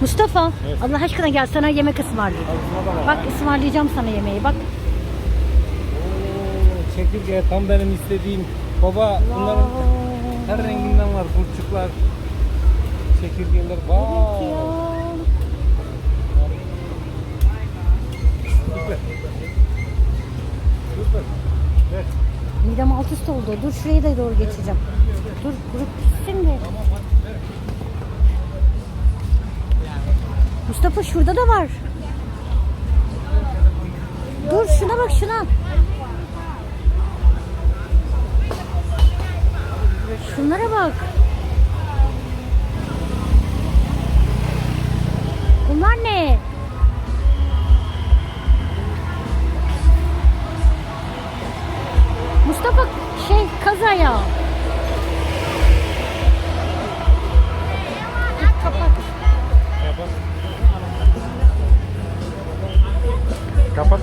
Mustafa Evet. Allah aşkına gel sana yemek ısmarlayayım. Bak ısmarlayacağım sana yemeği bak. Oo, çekirge tam benim istediğim. Baba bunların her renginden var. Burçuklar, çekirgeler. Ya. Süper. Süper. Evet. Midem alt üst oldu. Dur şuraya da doğru geçeceğim. Dur kurup gitsin de. Mustafa şurada da var. Dur şuna bak şuna. Şunlara bak. Bunlar ne? Mustafa şey kaz ayağı. kapat.